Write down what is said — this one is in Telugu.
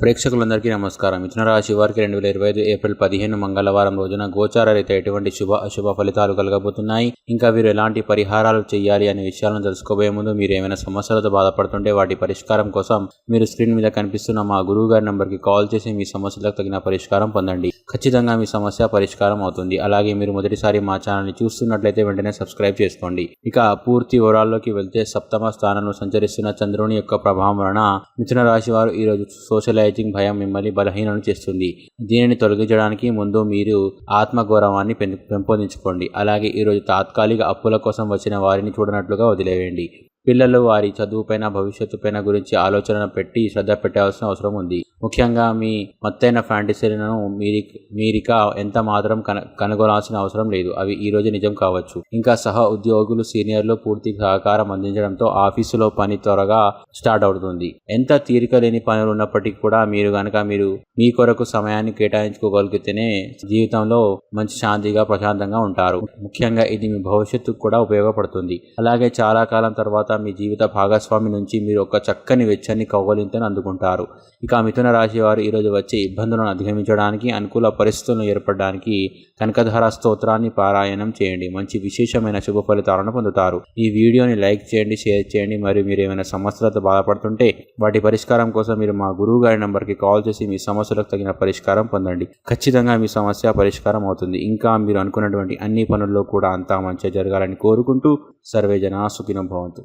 ప్రేక్షకులందరికీ నమస్కారం. మిథున రాశి వారికి రెండు వేల ఇరవై ఐదు ఏప్రిల్ పదిహేను మంగళవారం రోజున గోచార రీత ఎటువంటి శుభ అశుభ ఫలితాలు కలగబోతున్నాయి? ఇంకా వీరు ఎలాంటి పరిహారాలు చేయాలి అనే విషయాలను తెలుసుకోబోయే ముందు మీరు ఏమైనా సమస్యలతో బాధపడుతుంటే వాటి పరిష్కారం కోసం మీరు స్క్రీన్ మీద కనిపిస్తున్న మా గురువు గారి నంబర్కి కాల్ చేసి మీ సమస్యలకు తగిన పరిష్కారం పొందండి. ఖచ్చితంగా మీ సమస్య పరిష్కారం అవుతుంది. అలాగే మీరు మొదటిసారి మా ఛానల్ని చూస్తున్నట్లయితే వెంటనే సబ్స్క్రైబ్ చేసుకోండి. ఇక పూర్తి వివరాల్లోకి వెళ్తే సప్తమ స్థానంలో సంచరిస్తున్న చంద్రుని యొక్క ప్రభావం వలన మిథున రాశి వారు ఈరోజు సోషలైజింగ్ భయం మిమ్మల్ని బలహీనను చేస్తుంది. దీనిని తొలగించడానికి ముందు మీరు ఆత్మగౌరవాన్ని పెం- పెంపొందించుకోండి. అలాగే ఈరోజు తాత్కాలిక అప్పుల కోసం వచ్చిన వారిని చూడనట్లుగా వదిలేయండి. పిల్లలు వారి చదువుపైన భవిష్యత్తుపైన గురించి ఆలోచన పెట్టి శ్రద్ధ పెట్టాల్సిన అవసరం ఉంది. ముఖ్యంగా మీ మత్తైన ఫ్యాంటసీలను మీరి మీరిక ఎంత మాత్రం కన కనుగొనాల్సిన అవసరం లేదు. అవి ఈ రోజు నిజం కావచ్చు. ఇంకా సహ ఉద్యోగులు సీనియర్లు పూర్తి సహకారం అందించడంతో ఆఫీసులో పని త్వరగా స్టార్ట్ అవుతుంది. ఎంత తీరిక లేని పనులు ఉన్నప్పటికీ కూడా మీరు కనుక మీరు మీ కొరకు సమయాన్ని కేటాయించుకోగలిగితేనే జీవితంలో మంచి శాంతిగా ప్రశాంతంగా ఉంటారు. ముఖ్యంగా ఇది మీ భవిష్యత్తుకు కూడా ఉపయోగపడుతుంది. అలాగే చాలా కాలం తర్వాత మీ జీవిత భాగస్వామి నుంచి మీరు ఒక చక్కని వెచ్చని కౌగలింతను అందుకుంటారు. ఇక మిథున రాశి వారు ఈరోజు వచ్చే ఇబ్బందులను అధిగమించడానికి అనుకూల పరిస్థితులను ఏర్పడడానికి కనకధార స్తోత్రాన్ని పారాయణం చేయండి. మంచి విశేషమైన శుభ ఫలితాలను పొందుతారు. ఈ వీడియోని లైక్ చేయండి షేర్ చేయండి. మరియు మీరు ఏమైనా సమస్యలతో బాధపడుతుంటే వాటి పరిష్కారం కోసం మీరు మా గురువు గారి నంబర్కి కాల్ చేసి మీ సమస్యలకు తగిన పరిష్కారం పొందండి. ఖచ్చితంగా మీ సమస్య పరిష్కారం అవుతుంది. ఇంకా మీరు అనుకున్నటువంటి అన్ని పనుల్లో కూడా అంతా మంచిగా జరగాలని కోరుకుంటూ సర్వేజన సుఖినం భవంతు.